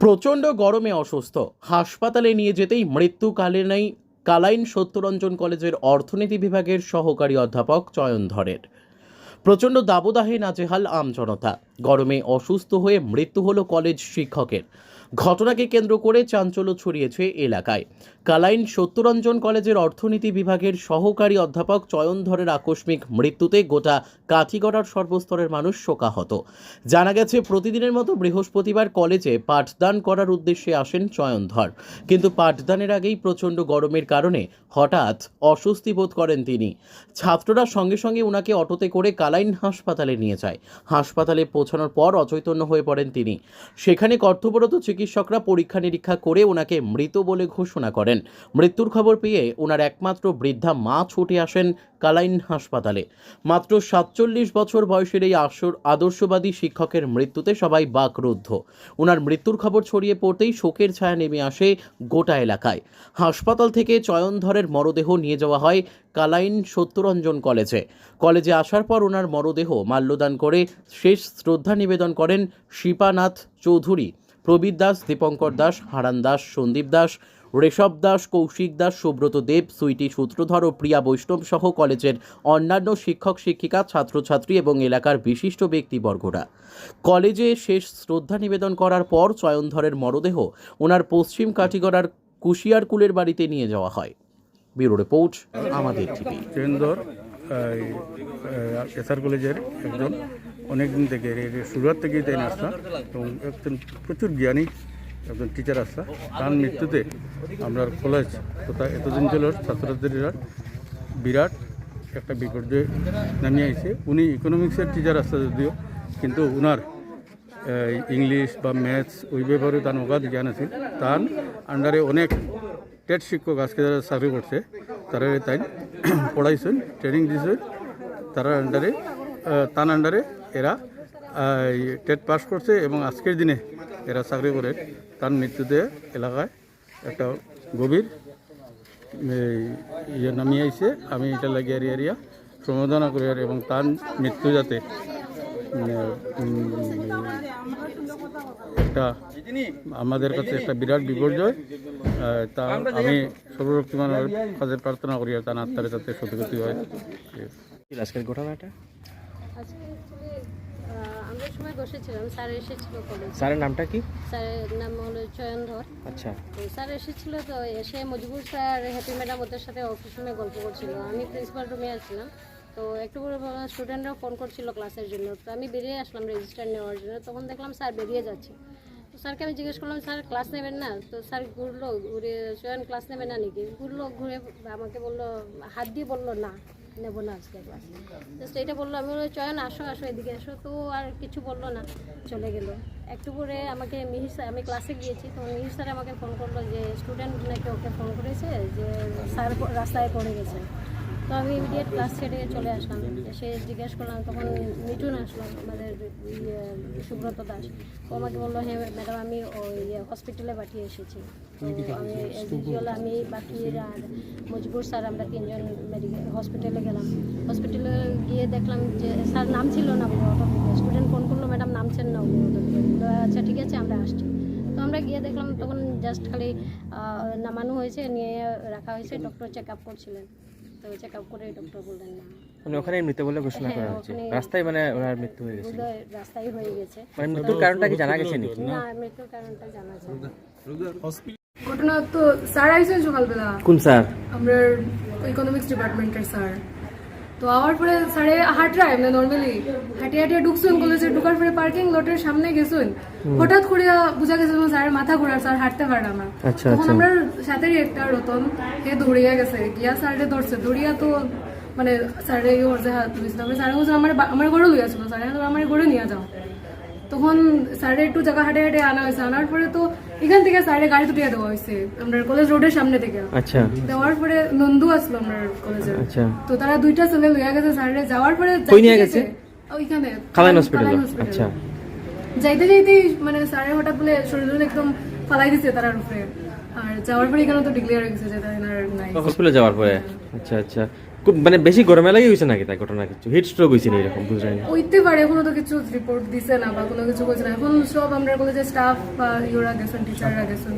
প্রচণ্ড গরমে অসুস্থ। হাসপাতালে নিয়ে যেতেই মৃত্যুকালীনই কালাইন সত্যরঞ্জন কলেজের অর্থনীতি বিভাগের সহকারী অধ্যাপক চয়ন ধরের। প্রচণ্ড দাবদাহে নাজেহাল আমজনতা গরমে অসুস্থ হয়ে মৃত্যু হলো কলেজ শিক্ষকের। ঘটনাকে কেন্দ্র করে চাঞ্চল্য ছড়িয়েছে এলাকায়। কালাইন সত্যরঞ্জন কলেজের অর্থনীতি বিভাগের সহকারী অধ্যাপক চয়নধরের আকস্মিক মৃত্যুতে গোটা কাঠিগড়ার সর্বস্তরের মানুষ শোকাহত। জানা গেছে, প্রতিদিনের মতো বৃহস্পতিবার কলেজে পাঠদান করার উদ্দেশ্যে আসেন চয়নধর। কিন্তু পাঠদানের আগেই প্রচণ্ড গরমের কারণে হঠাৎ অস্বস্তি বোধ করেন তিনি। ছাত্ররা সঙ্গে সঙ্গে উনাকে অটোতে করে কালাইন হাসপাতালে নিয়ে যায়। হাসপাতালে পৌঁছানোর পর অচৈতন্য হয়ে পড়েন তিনি। সেখানে কর্তব্যরত চিকিৎসকরা পরীক্ষা নিরীক্ষা করে ওনাকে মৃত বলে ঘোষণা করেন। মৃত্যুর খবর পেয়ে ওনার একমাত্র বৃদ্ধা মা ছুটে আসেন কালাইন হাসপাতালে। মাত্র সাতচল্লিশ বছর বয়সের এই আসর আদর্শবাদী শিক্ষকের মৃত্যুতে সবাই বাকরুদ্ধ। ওনার মৃত্যুর খবর ছড়িয়ে পড়তেই শোকের ছায়া নেমে আসে গোটা এলাকায়। হাসপাতাল থেকে চয়নধরের মরদেহ নিয়ে যাওয়া হয় কালাইন সত্যরঞ্জন কলেজে। কলেজে আসার পর ওনার মরদেহ মাল্যদান করে শেষ শ্রদ্ধা নিবেদন করেন শিপানাথ চৌধুরী। প্রবীর দাস, দীপঙ্কর দাস, হারান দাস, সন্দীপ দাস, ঋষভ দাস, কৌশিক দাস, সুব্রত দেব, সুইটি সূত্রধর ও প্রিয়া বৈষ্ণব সহ কলেজের অন্যান্য শিক্ষক, শিক্ষিকা, ছাত্রছাত্রী এবং এলাকার বিশিষ্ট ব্যক্তিবর্গরা। কলেজে শেষ শ্রদ্ধা নিবেদন করার পর চয়নধরের মরদেহ ওনার পশ্চিম কাটিগড়ার কুশিয়ারকুলের বাড়িতে নিয়ে যাওয়া হয়। ব্যুরো রিপোর্ট, আমাদের টিভি। এসআর কলেজের একজন অনেক দিন থেকে এর শুরুয়াত থেকেই তাই আসতা এবং একজন প্রচুর জ্ঞানী একজন টিচার আসতা তার মৃত্যুতে আমরা কলেজ তথা এতদিন ছিল ছাত্রছাত্রীরা বিরাট একটা বিপর্যয় নামিয়ে আইছে। উনি ইকোনমিক্সের টিচার আসতা যদিও, কিন্তু উনার ইংলিশ বা ম্যাথস ওই ব্যাপারে তার অগাধ জ্ঞান আছে। তার আন্ডারে অনেক টেট শিক্ষক আজকে যারা চাকরি করছে, তারা তাই পড়াইছেন ট্রেনিং দিয়েছেন তার আন্ডারে তার আন্ডারে এরা টেট পাস করছে এবং আজকের দিনে এরা চাকরি করে। তার মৃত্যুতে এলাকায় একটা গভীর ইয়ে নামিয়ে আইছে। আমি এটা লাগিয়ে এরিয়া এরিয়া সম্বোধনা করি আর এবং তার মৃত্যু যাতে একটা আমাদের কাছে একটা বিরাট বিপর্যয় তা আমি সর্বশক্তিমানের কাছে প্রার্থনা করি আর তার আত্মারে যাতে সত্যগতি হয়। আজকের ঘটনাটা? আজকে আমরা সবাই বসেছিলাম স্যার এসেছিল কলেজ স্যারের নামটা কি? স্যারের নাম হলো চয়নধর আচ্ছা। তো স্যার এসেছিল তো এসে মজবুর স্যার হ্যাপি ম্যাডাম ওদের সাথে অফিস রুমে গল্প করছিল। আমি প্রিন্সিপাল রুমে আসছিলাম তো একটু করে স্টুডেন্টরাও ফোন করছিল ক্লাসের জন্য। তো আমি বেরিয়ে আসলাম রেজিস্টার নেওয়ার জন্য। তখন দেখলাম স্যার বেরিয়ে যাচ্ছে। তো স্যারকে আমি জিজ্ঞেস করলাম স্যার ক্লাস নেবেন না? তো স্যার ঘুরলো ঘুরে চয়ন ক্লাস নেবে না নাকি? ঘুরলো ঘুরে আমাকে বলল হাত দিয়ে বলল না। নেব না আজকে ক্লাস জাস্ট এটা বলল, আমি বলল চয়ন, আসো আসো এদিকে আসো। তো আর কিছু বলল না, চলে গেলো। একটু পরে আমাকে মিহির স্যার আমি ক্লাসে গিয়েছি, তো মিহির স্যার আমাকে ফোন করল যে স্টুডেন্ট নাকি ওকে ফোন করেছে যে স্যার রাস্তায় পড়ে গেছে। তো আমি ইমিডিয়েট ক্লাস ছেড়ে চলে আসলাম। এসে জিজ্ঞেস করলাম তখন মিঠুন আসলো আমাদের ইয়ে সুব্রত দাস। ও আমাকে বলল হ্যাঁ ম্যাডাম আমি ওই হসপিটালে পাঠিয়ে এসেছি। তো আমি আমি বাকি আর মজবুর স্যার আমরা তিনজন মেডিকেল হসপিটালে গেলাম। হসপিটালে গিয়ে দেখলাম যে স্যার নাম ছিল না বলে অটো স্টুডেন্ট ফোন করল ম্যাডাম নামছেন না উনি অটো আচ্ছা ঠিক আছে আমরা আসছি। তো আমরা গিয়ে দেখলাম তখন জাস্ট খালি নামানো হয়েছে নিয়ে রাখা হয়েছে ডক্টর চেক আপ করছিলেন। তো চেক আপ করে ডক্টর বললেন না। মানে ওখানে মৃত বলে ঘোষণা করা হ্যাঁ, হচ্ছে। রাস্তায় মানে ওনার মৃত্যু হয়ে গেছে। রাস্তায় হয়ে গেছে। মানে মৃত্যুর কারণটা কি জানা গেছে নাকি? না মৃত্যুর কারণটা জানা যায় ঘটনা তো স্যার আইসেন সকালবেলা। কোন স্যার? আমরা ইকোনমিক্স ডিপার্টমেন্টের স্যার। তো আওয়ার পরে স্যারে হাঁটরায় এমনি নর্মালি হাঁটিয়ে হাঁটিয়ে ঢুকছুন কলেজে ঢুকার পরে পার্কিং লটের সামনে গেছুন। হঠাৎ করে বুঝা গেছে স্যারের মাথা ঘোরার স্যার হাঁটতে পারে না আচ্ছা, তখন আচ্ছা। আমরা সাথেই একটা রতন হে দৌড়িয়া গেছে। গিয়া স্যারে ধরছে। দৌড়িয়া তো মানে স্যারে ওর যে হাত আমি স্যারে বলছে আমার আমার ঘরে লইয়া ছিল স্যারে আমার ঘরে নিয়ে যাও। তখন স্যারে একটু জায়গা হাঁটে হাঁটে আনা হয়েছে। আনার পরে তো এখান থেকে স্যারে গাড়ি তুটিয়ে দেওয়া হয়েছে আমরা কলেজ রোডের সামনে থেকে। আচ্ছা। দেওয়ার পরে নন্দু আসলো আমরা কলেজে আচ্ছা। তো তারা দুইটা ছেলে লইয়া গেছে স্যারে যাওয়ার পরে কই নিয়ে যাইতে গেছে? যাইতে- ওইখানে হসপিটাল। আচ্ছা। যাইতে যাইতেই মানে স্যারে হঠাৎ বলে শরীর একদম ফালাই দিছে তারার উপরে। আর যাওয়ার পরে এখানে তো ডিক্লেয়ার হয়ে গেছে যে তার নাই। হসপিটালে যাওয়ার পরে? আচ্ছা আচ্ছা। মানে বেশি গরমে লাগে হয়েছে নাকি তাই ঘটনা কিছু? হিট স্ট্রোক হইছে না এরকম, বুঝলেন? হইতে পারে, এখনও তো কিছু রিপোর্ট দিছে না বা কোনো কিছু কইছে না। এখন সব আমরা কলেজের স্টাফ বা ইউরা গেছেন টিচাররা গেছেন।